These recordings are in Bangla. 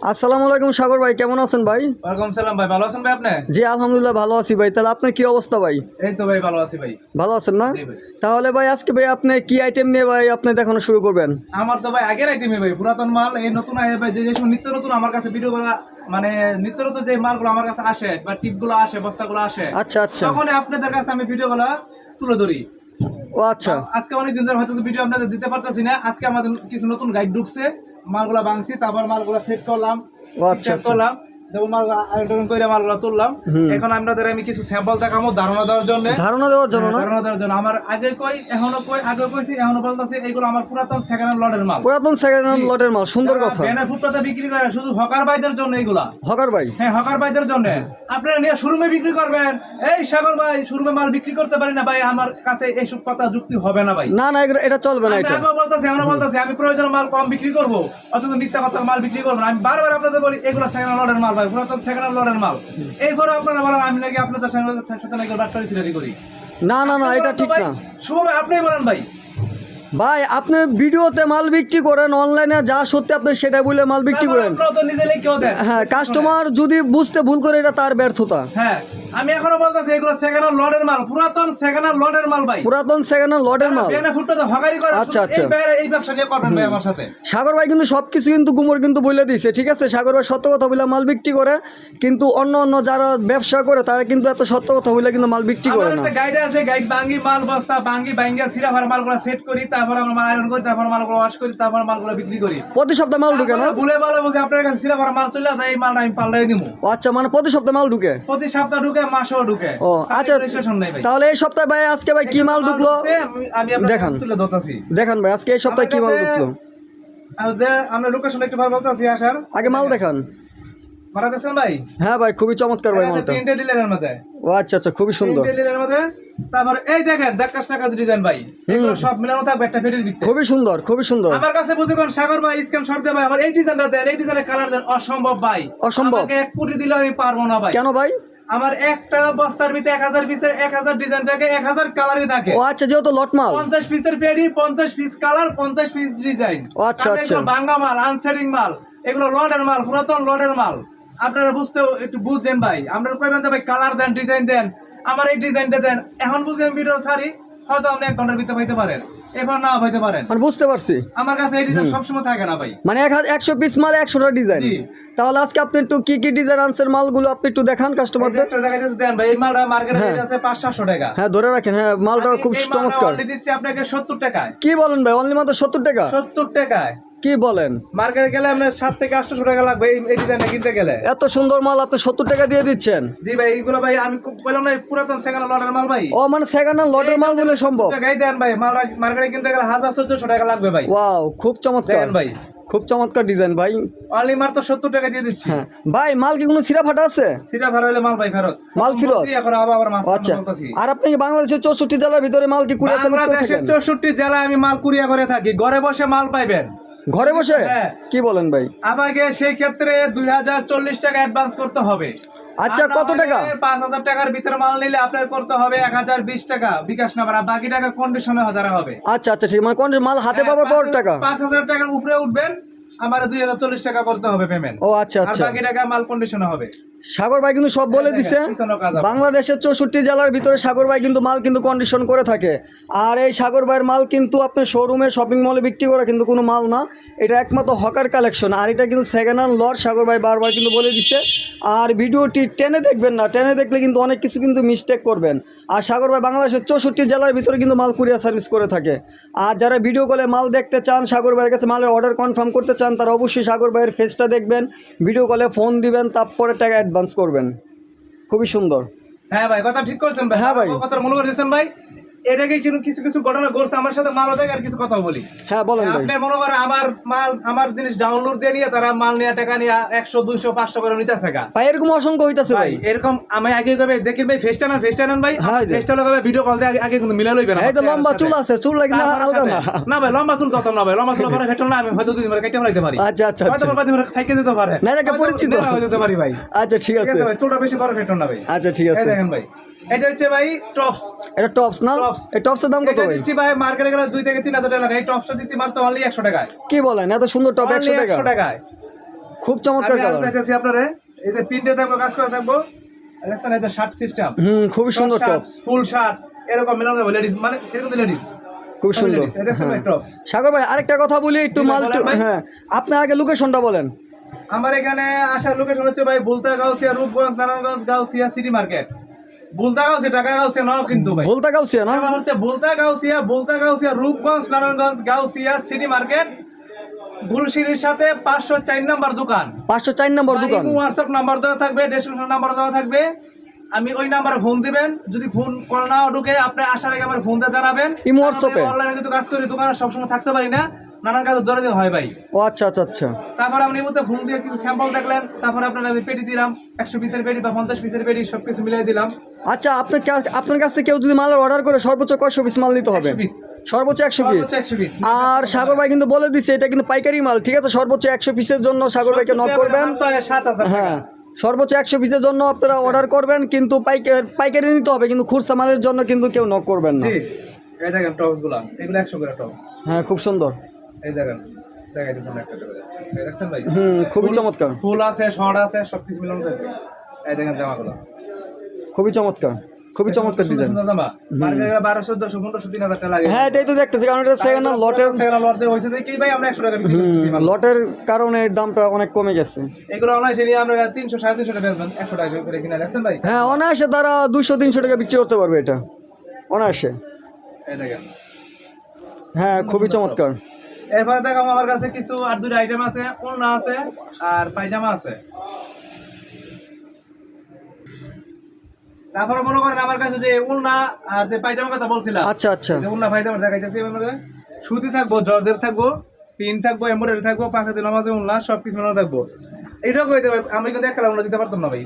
আসসালামু আলাইকুম সাগর ভাই কেমন আছেন ভাই? ওয়ালাইকুম সালাম ভাই ভালো আছেন ভাই আপনি? জি আলহামদুলিল্লাহ ভালো আছি ভাই। তাহলে আপনার কি অবস্থা ভাই? এই তো ভাই ভালো আছি ভাই। ভালো আছেন না? তাহলে ভাই আজকে ভাই আপনি কি আইটেম নিয়ে ভাই আপনি দেখানো শুরু করবেন? আমার তো ভাই আগের আইটেমে ভাই পুরাতন মাল এই নতুন আই ভাই যে যে সব নিত্য নতুন আমার কাছে ভিডিও গুলা মানে নিত্য নতুন যে মালগুলো আমার কাছে আসে বা টিপগুলো আসে বস্তাগুলো আসে আচ্ছা আচ্ছা। তখন আপনাদের কাছে আমি ভিডিও গুলা তুলে ধরি। ও আচ্ছা। আজকে অনেক দিন ধরে হয়তো ভিডিও আপনাদের দিতে পারতেছি না আজকে আমাদের কিছু নতুন গাইড ঢুকছে। মালগুলা ভাঙছি তারপর মালগুলা সেট করলাম আচ্ছা আচ্ছা। করলাম। যেমন মাল করে মালগুলা তুললাম। এখন আপনাদের আমি কিছু স্যাম্পল দেখাবো ধারণা দেওয়ার জন্য। ধারণা দেওয়ার জন্য হ্যাঁ, ধারণা দেওয়ার জন্য। আমার আগে কই এখনও কই আগে কইছি এখনও বলতাছি এইগুলো আমার পুরাতন সেকেন্ড হ্যান্ড লটের মাল। পুরাতন সেকেন্ড হ্যান্ড লটের মাল সুন্দর কথা। ব্যানার ফুটপাতে বিক্রি করে শুধু হকার ভাইদের জন্য এইগুলা। হকার ভাই? হ্যাঁ হকার ভাইদের জন্য। আপনারা নিয়ে শোরুমে বিক্রি করবেন। এই সাগর ভাই শোরুমে মাল বিক্রি করতে পারি না ভাই আমার কাছে এইসব কথা যুক্তি হবে না ভাই। না না এটা চলবে না আমি এটা। আগেও বলতেছি এখনও বলতেছি আমি প্রয়োজন মাল কম বিক্রি করব। অথচ মিথ্যা কথা মাল বিক্রি করব না। আমি বারবার আপনাদের বলি এগুলো সেকেন্ড লটের মাল ভাই সেকেন্ড মাল। আপনারা বলেন আমি নাকি আপনাদের সাথে নাকি করি? না না না এটা ঠিক না। শুভ ভাই আপনিই বলেন ভাই। ভাই আপনি ভিডিওতে মাল বিক্রি করেন অনলাইনে যা সত্যি আপনি সেটা বলে মাল বিক্রি করেন। হ্যাঁ কাস্টমার যদি বুঝতে ভুল করে এটা তার ব্যর্থতা। হ্যাঁ। আমি এখনও বলতেছি এগুলো সেকেন্ড হ্যান্ড লটের মাল পুরাতন সেকেন্ড হ্যান্ড লটের মাল ভাই। পুরাতন সেকেন্ড হ্যান্ড লটের মাল? ফুটপাতে হকারি করে? আচ্ছা, আচ্ছা। এই ব্যবসা নিয়ে করবেন ভাই আমার সাথে। সাগর ভাই কিন্তু সবকিছু কিন্তু গুমর কিন্তু বলে দিয়েছে ঠিক আছে? সাগর ভাই সত্য কথা বলে মাল বিক্রি করে কিন্তু অন্য অন্য যারা ব্যবসা করে তারা কিন্তু এত সত্য কথা বলে কিন্তু মাল বিক্রি করে না। গাইড আছে গাইড ভাঙ্গি মাল বস্তা ভাঙ্গি ভাঙ্গা সিরা ভার মালগুলো সেট করি তারপর আমরা মাল আয়রন করি তারপর মালগুলো ওয়াশ করি তারপর মালগুলো বিক্রি করি। প্রতি সপ্তাহে মাল ঢুকে না? ভুলে বলে বুঝে আপনার কাছে সিরা ভার মাল চলে আসে এই মালটা আমি পাল্টাই দিব আচ্ছা মানে প্রতি সপ্তাহে মাল ঢুকে? প্রতি সপ্তাহ ঢুকে মাসেও ঢুকে। ও, আচ্ছা। তাহলে এই সপ্তাহে ভাই আজকে ভাই কি মাল ঢুকলো? আমি- দেখান। দেখান ভাই আজকে এই সপ্তাহে কি মাল ঢুকলো? আমরা লোকেশন একটু ভালো বলতেছি আসার। আগে মাল দেখান। মারা দেখছেন ভাই? হ্যাঁ ভাই খুবই চমৎকার ভাই মালটা। প্রিন্টেড ডিলারের মধ্যে। ও আচ্ছা আচ্ছা খুবই সুন্দর। ডিলারের মধ্যে। তারপর এই দেখেন জাক্কাস টাকাস ডিজাইন ভাই। এগুলো সব মিলানো থাকবে একটা ফেরির ভিতরে খুবই সুন্দর খুবই সুন্দর। আমার কাছে সাগর ভাই স্ক্যান শট দে ভাই আমার এই ডিজাইনটা দেন এই ডিজাইনের কালার দেন অসম্ভব ভাই। অসম্ভব? আমাকে এক কোটি দিলে আমি পারব না ভাই। কেন ভাই? আমার একটা বস্তার ভিতরে এক হাজার পিসের এক হাজার ডিজাইন থাকে এক হাজার কালারই থাকে। ও আচ্ছা যেহেতু লট মাল। পঞ্চাশ পিসের প্যাডি পঞ্চাশ পিস কালার পঞ্চাশ পিস ডিজাইন আচ্ছা, আচ্ছা। বাঙ্গা মাল আনসারিং মাল এগুলো লডের মাল পুরাতন লডের মাল। আপনারা বুঝতেও একটু বুঝছেন ভাই। আমরা কইবেন যে ভাই কালার দেন ডিজাইন দেন আমার এই ডিজাইনটা দেন। এখন বুঝলেন ভিডিও ছাড়ি। হয়তো আপনি এক ঘণ্টার ভিতরে পাইতে পারেন এবার না হইতে পারেন। মানে বুঝতে পারছি। আমার কাছে এই ডিজাইন সবসময় থাকে না ভাই। মানে এক একশো পিস মাল একশোটা ডিজাইন তাহলে আজকে আপনি একটু কি কি ডিজাইন মালগুলো আপনি একটু দেখান কাস্টমারদের দেন ভাই এই মালটা মার্কেটে হ্যাঁ। আছে পাঁচ সাতশো টাকা। হ্যাঁ ধরে রাখেন হ্যাঁ মালটা খুব চমৎকার। দিচ্ছি আপনাকে সত্তর টাকায়। কি বলেন ভাই অনলি মাত্র সত্তর টাকা? সত্তর টাকায়। কি বলেন? মার্কেটে গেলে আপনার সাত থেকে আটশো টাকা লাগবে এই ডিজাইনটা কিনতে গেলে। এত সুন্দর মাল আপনি সত্তর টাকা দিয়ে দিচ্ছেন। জি ভাই এইগুলো ভাই আমি বললাম না পুরাতন লটের মাল ভাই। ও মানে সেকেন্ড লটের মাল বলে সম্ভব। টাকাই দেন ভাই মার্কেটে কিনতে গেলে হাজার চোদ্দশো টাকা লাগবে ভাই। ওয়াও খুব চমৎকার। ভাই। খুব চমৎকার ডিজাইন ভাই। অনলি মাত্র সত্তর টাকা দিয়ে দিচ্ছি। হ্যাঁ। ভাই মাল কি কোনো সিরা ফাটা আছে? সিটা ভাড়া হলে মাল ভাই ফেরত। মাল ফেরত? এখন আবার আবার মাছ আচ্ছা। আর আপনি বাংলাদেশের চৌষট্টি জেলার ভিতরে মাল কি বাংলাদেশের চৌষট্টি জেলায় আমি মাল কুরিয়া করে থাকি। ঘরে বসে মাল পাইবেন। ঘরে বসে? হ্যাঁ। কি বলেন ভাই? আমাকে সেই ক্ষেত্রে দুই হাজার চল্লিশ টাকা অ্যাডভান্স করতে হবে। আচ্ছা, কত টাকা? পাঁচ হাজার টাকার ভিতরে মাল নিলে আপনার করতে হবে এক হাজার বিশ টাকা। বিকাশ নাম্বার আর বাকি টাকা কন্ডিশনে হাজার হবে। আচ্ছা আচ্ছা ঠিক মানে কোন মাল হাতে হ্যাঁ, পাবার পর টাকা। পাঁচ হাজার টাকার উপরে উঠবেন আমার দুই হাজার চল্লিশ টাকা করতে হবে পেমেন্ট ও আচ্ছা আচ্ছা। বাকি টাকা মাল কন্ডিশনে হবে। সাগর ভাই কিন্তু সব বলে দিছে। হ্যাঁ। বাংলাদেশের চৌষট্টি জেলার ভিতরে সাগর ভাই কিন্তু মাল কিন্তু কন্ডিশন করে থাকে। আর এই সাগর ভাইয়ের মাল কিন্তু আপনি শোরুমে শপিং মলে বিক্রি করা কিন্তু কোনো মাল না। এটা একমাত্র হকার কালেকশন আর এটা কিন্তু সেকেন্ড হ্যান্ড লট সাগর ভাই বারবার কিন্তু বলে দিছে। আর ভিডিওটি টেনে দেখবেন না। টেনে দেখলে কিন্তু অনেক কিছু কিন্তু মিস্টেক করবেন। আর সাগর ভাই বাংলাদেশের চৌষট্টি জেলার ভিতরে কিন্তু মাল কুরিয়ার সার্ভিস করে থাকে। আর যারা ভিডিও কলে মাল দেখতে চান সাগর ভাইয়ের কাছে মালের অর্ডার কনফার্ম করতে চান তারা অবশ্যই সাগর ভাইয়ের ফেসটা দেখবেন। ভিডিও কলে ফোন দিবেন তারপরে টাকা অ্যাডভান্স করবেন। খুবই সুন্দর। হ্যাঁ ভাই কথা ঠিক করেছেন ভাই। হ্যাঁ ভাই। কথা মনে করেছেন ভাই। এটাকে কিন্তু কিছু কিছু ঘটনা ঘটছে আমার সাথে মাল আর কিছু কথা বলি। হ্যাঁ বলেন আপনি মনে করেন আমার মাল আমার জিনিস ডাউনলোড দিয়ে নিয়ে তারা মাল নিয়ে টাকা নিয়ে একশো দুইশো পাঁচশো করে নিতেছে ভাই এরকম অসংখ্য হইতাছে ভাই এরকম আমি আগে কবে দেখেন ভাই ফেস্টা না ফেস্টা নেন ভাই। হ্যাঁ, যে। ফেস্টা লাগাবে ভিডিও কল দিয়ে আগে- আগে কিন্তু মিলা এই তো লম্বা চুল আছে চুল লাগে না না। না ভাই লম্বা চুল না ভাই লম্বা চুল পরে ফেটল না আমি হয়তো দুই কেটে ফেলাইতে পারি। আচ্ছা আচ্ছা হয়তো আচ্ছা। পাতি মারে যেতে পারে। না, এটা পরিচিত। হয়ে যেতে পারি ভাই। আচ্ছা ঠিক আছে আছে। ভাই চুলটা বেশি বড় ফেটল না ভাই। আচ্ছা ঠিক আছে। দেখেন ভাই এটা হচ্ছে ভাই টপস এটা টপস না? এই টপসের দাম কত ভাই? দিচ্ছি ভাই মার্কেটে গেলে থেকে তিন হাজার টাকা এই টপসটা দিচ্ছি মাত্র অনলি একশো টাকায়। কি বলেন এত সুন্দর টপ Only একশো টাকা? 100 টাকায়। খুব চমৎকার আমি দেখাচ্ছি আপনারে। এই যে প্রিন্টে থাকব কাজ করে থাকব দেখছেন এই শার্ট সিস্টেম হুম সুন্দর টপস ফুল শার্ট এরকম মিলানো যাবে লেডিস মানে এরকম লেডিস খুব সুন্দর। হ্যাঁ। সাগর ভাই আরেকটা কথা বলি একটু মাল। হ্যাঁ আপনার আগে লোকেশনটা বলেন। আমার এখানে আসার লোকেশন হচ্ছে ভাই বুলতা গাউসিয়া রূপগঞ্জ নারায়ণগঞ্জ গাউসিয়া সিটি মার্কেট বুলতা গাউসিয়া ঢাকা গাউসিয়া নাও কিন্তু ভাই। বলতা গাউছিয়া না? আমার হচ্ছে বুলতা গাউসিয়া বুলতা গাউসিয়া রূপগঞ্জ নারায়ণগঞ্জ গাউসিয়া সিটি মার্কেট গুলশিরির সাথে পাঁচশো চার নাম্বার দোকান। পাঁচশো চার নম্বর দোকান। হোয়াটসঅ্যাপ নাম্বার দেওয়া থাকবে ডেসক্রিপশন নাম্বার দেওয়া থাকবে। আমি ওই নাম্বারে ফোন দিবেন যদি ফোন করে নাও ঢুকে আপনি আসার আগে আমার ফোন দিয়ে জানাবেন। অনলাইনে যদি কাজ করি দোকানে সবসময় থাকতে পারি না। নানান কাজে ধরে দিতে হয় ভাই। ও আচ্ছা আচ্ছা আচ্ছা। তারপর আপনি মধ্যে ফোন দিয়ে কিছু স্যাম্পল দেখলেন তারপর আপনার আমি পেটি দিলাম একশো পিসের পেটি বা পঞ্চাশ পিসের পেটি সব কিছু মিলিয়ে দিলাম। আচ্ছা আপনার আপনার কাছ থেকে কেউ যদি মাল অর্ডার করে সর্বোচ্চ কয়শো পিস মাল নিতে হবে? সর্বোচ্চ একশো পিস আর সাগর ভাই কিন্তু বলে দিচ্ছে এটা কিন্তু পাইকারি মাল ঠিক আছে? সর্বোচ্চ একশো পিসের জন্য সাগর ভাইকে নক করবেন। হ্যাঁ সর্বোচ্চ একশো পিসের জন্য আপনারা অর্ডার করবেন কিন্তু পাইকারি পাইকারি নিতে হবে কিন্তু খুচরা মালের জন্য কিন্তু কেউ নক করবেন না। এই দেখেন টপসগুলা এগুলো একশো করে টপস হ্যাঁ খুব সুন্দর। এই দেখেন দেখাই একটা করে। দেখছেন ভাই? হুম খুবই চমৎকার। ফুল আছে শর্ট আছে সব কিছু মিলানো এই দেখেন জামাগুলো। খুবই চমৎকার খুবই চমৎকার ডিজাইন সুন্দর জামা। মার্কেটে বারোশো দশশো পনেরোশো তিন হাজার টাকা লাগে। হ্যাঁ এটাই তো দেখতেছি কারণ এটা সেকেন্ড লটের সেকেন্ড লট হয়েছে কি ভাই আমরা একশো টাকা বিক্রি করতেছি মাল। লটের কারণে দামটা অনেক কমে গেছে। এগুলো অনলাইনে নিয়ে আমরা তিনশো সাড়ে তিনশো টাকা বেচবেন একশো টাকা করে কিনে দেখছেন ভাই? হ্যাঁ অনায়াসে তারা দুশো তিনশো টাকা বিক্রি করতে পারবে এটা। অনায়াসে। হ্যাঁ খুবই চমৎকার। এরপরে দেখো আমার কাছে কিছু আর দুটো আইটেম আছে ওড়না আছে আর পায়জামা আছে। তারপরে মনে করেন আমার কাছে যে ওড়না আর যে পায়জামার কথা বলছিলাম আচ্ছা আচ্ছা। ওড়না পায়জামা দেখাইতেছি আমাদের সুতি থাকব জর্জের থাকব পিন থাকব এমব্রয়ডারি থাকব পাঁচ হাতে নামাজে ওড়না সব কিছু মিলানো থাকব। এটাও কই দেবে আমি কিন্তু একটা ওড়না দিতে পারতাম না ভাই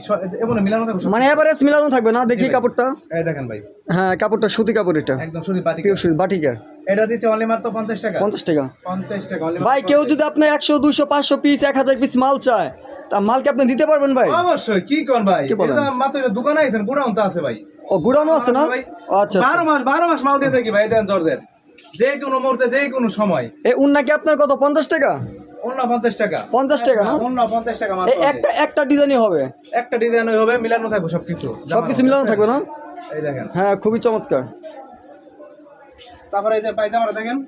এমন মিলানো থাকব। মানে এভারেজ মিলানো থাকবে না? দেখি কাপড়টা। এই দেখেন ভাই। হ্যাঁ কাপড়টা সুতি কাপড় এটা। একদম সুতি বাটি পিওর সুতি বাটিকের। এটা দিচ্ছে অনলি মাত্র পঞ্চাশ টাকা। পঞ্চাশ টাকা। পঞ্চাশ টাকা only ভাই কেউ যদি আপনার একশো দুশো পাঁচশো পিস পিস মাল চায় তা মাল কি আপনি দিতে পারবেন ভাই? অবশ্যই কি কোন ভাই? এটা মাত্র এটা দোকানে আইছেন গোডাউন তো আছে ভাই। ও গুড়ানো আছে না? আচ্ছা বারো মাস বারো মাস মাল দিয়ে থাকি ভাই দেন জর্জের যে কোনো মুহূর্তে যে কোনো সময়। এই উন্না কি আপনার কত পঞ্চাশ টাকা? অন্য পঞ্চাশ টাকা। পঞ্চাশ টাকা না? টাকা মাত্র একটা একটা ডিজাইনই হবে। একটা হবে মিলানো থাকবে সবকিছু। সব কিছু মিলানো থাকবে না? এই দেখেন। হ্যাঁ খুবই চমৎকার। তারপরে এই যে পায়জামাটা দেখেন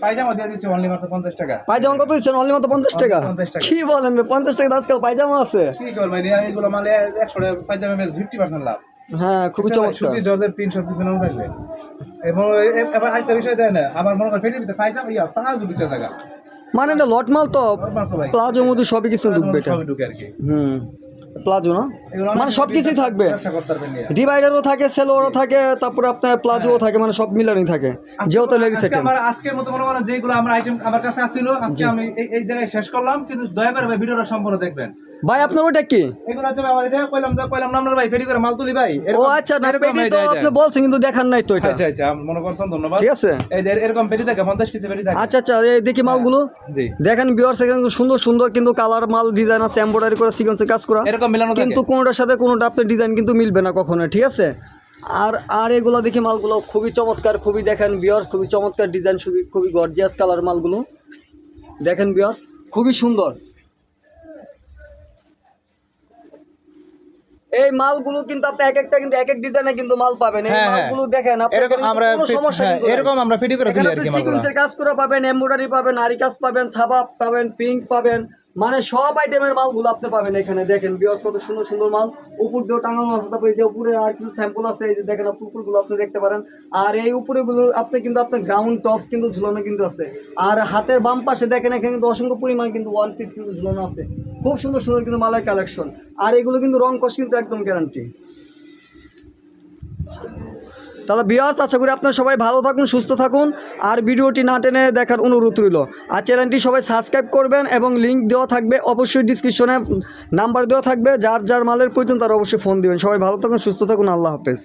পায়জামা দিয়ে দিচ্ছে অনলি মাত্র টাকা। পায়জামা কত দিচ্ছেন? অনলি মাত্র পঞ্চাশ টাকা? 50 টাকা। কি বলেন রে, পঞ্চাশ টাকা আজকাল পায়জামা আছে। কি কর এইগুলো টাকা পায়জামা লাভ। হ্যাঁ খুবই চমৎকার। সুতি জর্জের প্রিন্ট সব কিছু মিলানো থাকবে। এবং এ- এ- এবার আরেকটা বিষয় দেয় না আবার মনে করেন পায়জামা ইয়া জায়গা। মানে এটা লট মাল তো প্লাজো মধু সবই কিছু ঢুকবে এটা। সবই ঢুকে আর কি। হুম। প্লাজো না মানে সব কিছুই থাকবে। ডিভাইডারও থাকে সেলোরও থাকে তারপরে আপনার প্লাজোও থাকে মানে সব মিলারই থাকে। যেহেতু লেডিস আইটেম আমার আজকের মতো মনে করেন যেগুলো আমার আইটেম আমার কাছে আসছিল আজকে আমি এই- এই জায়গায় শেষ করলাম কিন্তু দয়া করে ভিডিওটা সম্পূর্ণ দেখবেন। ভাই আপনার ওটা কি? ও আচ্ছা আপনি বলছেন কিন্তু দেখান নাই তো এটা। আচ্ছা আচ্ছা মনে করছেন ধন্যবাদ। ঠিক আছে। এই এরকম পেটি থাকে পঞ্চাশ পিসে পেটি থাকে। আচ্ছা আচ্ছা এই দেখি মালগুলো। জি। দেখেন বিয়ার সেখানে সুন্দর সুন্দর কিন্তু কালার মাল ডিজাইন আছে এমব্রয়ডারি করে সিকোয়েন্সে কাজ করা। এরকম মিলানো কিন্তু কোনোটার সাথে কোনোটা আপনার ডিজাইন কিন্তু মিলবে না কখনো ঠিক আছে? আর আর এগুলো দেখি মালগুলো খুবই চমৎকার খুবই দেখেন বিয়ার্স খুবই চমৎকার ডিজাইন খুবই খুবই গর্জিয়াস কালার মালগুলো। দেখেন বিয়ার্স খুবই সুন্দর। এই মালগুলো কিন্তু আপনি এক একটা কিন্তু এক এক ডিজাইনে কিন্তু মাল পাবেন এই হ্যাঁ, হ্যাঁ। মালগুলো দেখেন আপনার এরকম আমরা সমস্যা হ্যাঁ। এরকম আমরা ফিটি করে দিই আর কি কাজ করা পাবেন এমব্রয়ডারি পাবেন আরি কাজ পাবেন ছাপা পাবেন প্রিন্ট পাবেন মানে সব আইটেমের মালগুলো আপনি পাবেন এখানে। দেখেন বিয়াস কত সুন্দর সুন্দর মাল। উপর দিয়েও টাঙানো আছে, তারপরে যে উপরে আর কিছু স্যাম্পল আছে, এই যে দেখেন আপনি উপরগুলো আপনি দেখতে পারেন। আর এই উপরেগুলো আপনি কিন্তু আপনার গ্রাউন্ড টপস কিন্তু ঝুলানো কিন্তু আছে। আর হাতের বাম পাশে দেখেন, এখানে কিন্তু অসংখ্য পরিমাণ কিন্তু ওয়ান পিস কিন্তু ঝুলানো আছে। খুব সুন্দর সুন্দর কিন্তু মালের কালেকশন আর এগুলো কিন্তু রং কস কিন্তু একদম গ্যারান্টি তাহলে বিয়ার্স আশা করি আপনারা সবাই ভালো থাকুন, সুস্থ থাকুন। আর ভিডিওটি না টেনে দেখার অনুরোধ রইল। আর চ্যানেলটি সবাই সাবস্ক্রাইব করবেন এবং লিঙ্ক দেওয়া থাকবে অবশ্যই ডিসক্রিপশনে নাম্বার দেওয়া থাকবে। যার যার মালের প্রয়োজন তারা অবশ্যই ফোন দেবেন। সবাই ভালো থাকুন, সুস্থ থাকুন। আল্লাহ হাফেজ।